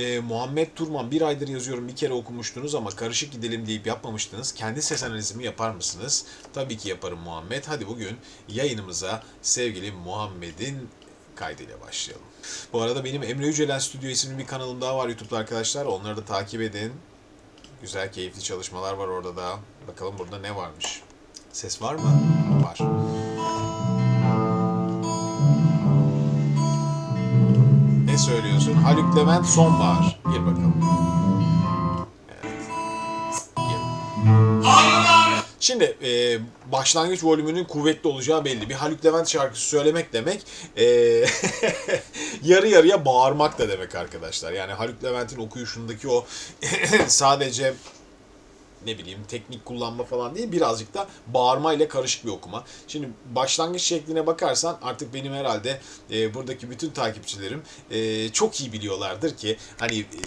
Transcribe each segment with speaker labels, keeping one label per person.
Speaker 1: e, Muhammed Turman bir aydır yazıyorum bir kere okumuştunuz ama karışık gidelim deyip yapmamıştınız. Kendi ses analizimi yapar mısınız? Tabii ki yaparım Muhammed. Hadi bugün yayınımıza sevgili Muhammed'in kaydıyla başlayalım. Bu arada benim Emre Yücelen Stüdyo isimli bir kanalım daha var YouTube'da arkadaşlar. Onları da takip edin. Güzel, keyifli çalışmalar var orada da. Bakalım burada ne varmış. Ses var mı? Var. Söylüyorsun? Haluk Levent Sonbahar. Gir bakalım. Evet. Şimdi e, başlangıç volümünün kuvvetli olacağı belli. Bir Haluk Levent şarkısı söylemek demek e, yarı yarıya bağırmak da demek arkadaşlar. Yani Haluk Levent'in okuyuşundaki o sadece ne bileyim teknik kullanma falan değil birazcık da bağırma ile karışık bir okuma. Şimdi başlangıç şekline bakarsan artık benim herhalde e, buradaki bütün takipçilerim e, çok iyi biliyorlardır ki hani e,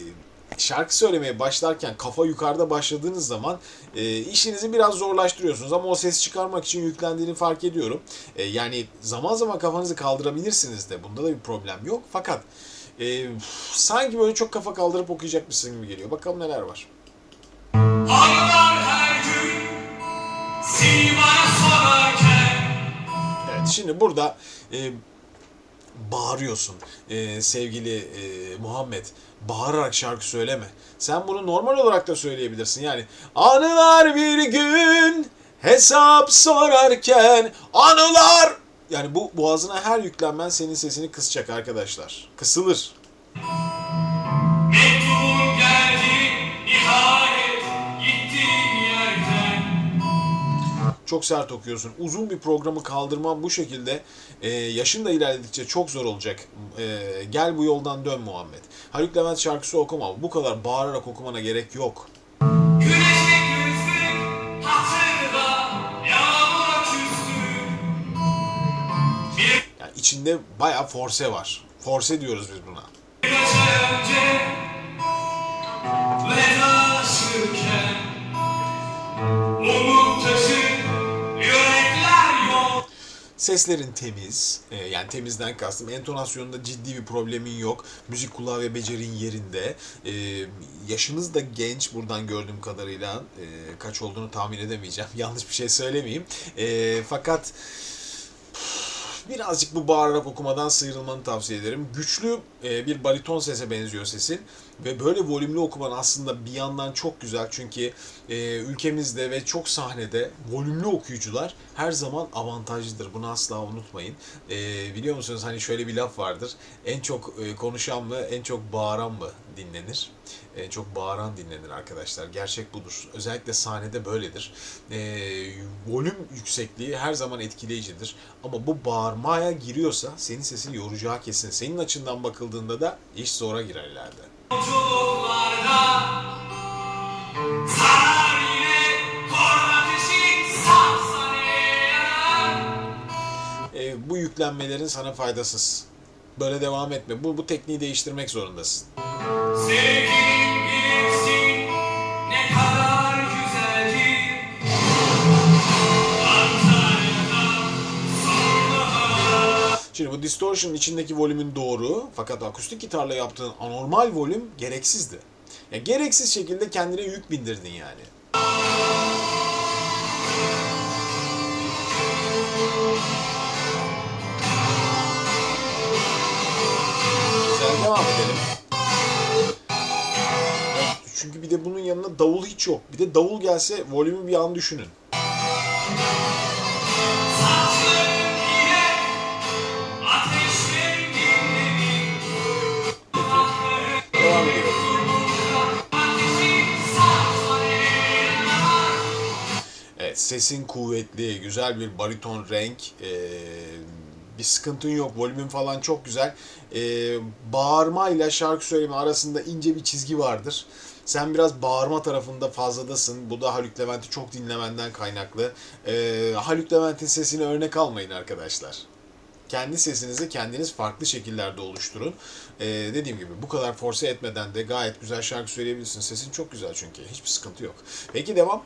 Speaker 1: şarkı söylemeye başlarken kafa yukarıda başladığınız zaman e, işinizi biraz zorlaştırıyorsunuz ama o sesi çıkarmak için yüklendiğini fark ediyorum. E, yani zaman zaman kafanızı kaldırabilirsiniz de bunda da bir problem yok fakat e, sanki böyle çok kafa kaldırıp okuyacakmışsın gibi geliyor. Bakalım neler var. Evet şimdi burada e, bağırıyorsun e, sevgili e, Muhammed. Bağırarak şarkı söyleme. Sen bunu normal olarak da söyleyebilirsin. Yani anılar bir gün hesap sorarken anılar yani bu boğazına her yüklenmen senin sesini kısacak arkadaşlar. Kısılır. Çok sert okuyorsun. Uzun bir programı kaldırman bu şekilde e, yaşın da ilerledikçe çok zor olacak. E, gel bu yoldan dön Muhammed. Haluk Levent şarkısı okuma. Bu kadar bağırarak okumana gerek yok. Yani içinde bayağı forse var. Forse diyoruz biz buna.
Speaker 2: birkaç ay önce
Speaker 1: Seslerin temiz, e, yani temizden kastım entonasyonunda ciddi bir problemin yok. Müzik kulağı ve becerin yerinde. E, yaşınız da genç buradan gördüğüm kadarıyla. E, kaç olduğunu tahmin edemeyeceğim. Yanlış bir şey söylemeyeyim. E, fakat birazcık bu bağırarak okumadan sıyrılmanı tavsiye ederim. Güçlü e, bir bariton sese benziyor sesin ve böyle volümlü okuman aslında bir yandan çok güzel çünkü e, ülkemizde ve çok sahnede volümlü okuyucular her zaman avantajlıdır. Bunu asla unutmayın. E, biliyor musunuz hani şöyle bir laf vardır. En çok e, konuşan mı, en çok bağıran mı dinlenir? En çok bağıran dinlenir arkadaşlar. Gerçek budur. Özellikle sahnede böyledir. E, volüm yüksekliği her zaman etkileyicidir. Ama bu bağırmaya giriyorsa senin sesini yoracağı kesin. Senin açından bakıldığında da iş zora girer ileride. E, bu yüklenmelerin sana faydasız. Böyle devam etme. Bu, bu tekniği değiştirmek zorundasın. Şimdi bu distortion içindeki volümün doğru fakat akustik gitarla yaptığın anormal volüm gereksizdi. Ya gereksiz şekilde kendine yük bindirdin yani. Bunun yanına davul hiç yok. Bir de davul gelse volümü bir an düşünün. Evet, sesin kuvvetli, güzel bir bariton renk. Ee, bir sıkıntın yok, volümün falan çok güzel. Ee, bağırma ile şarkı söyleme arasında ince bir çizgi vardır. Sen biraz bağırma tarafında fazladasın. Bu da Haluk Levent'i çok dinlemenden kaynaklı. Ee, Haluk Levent'in sesini örnek almayın arkadaşlar. Kendi sesinizi kendiniz farklı şekillerde oluşturun. Ee, dediğim gibi bu kadar force etmeden de gayet güzel şarkı söyleyebilirsiniz. Sesin çok güzel çünkü. Hiçbir sıkıntı yok. Peki devam.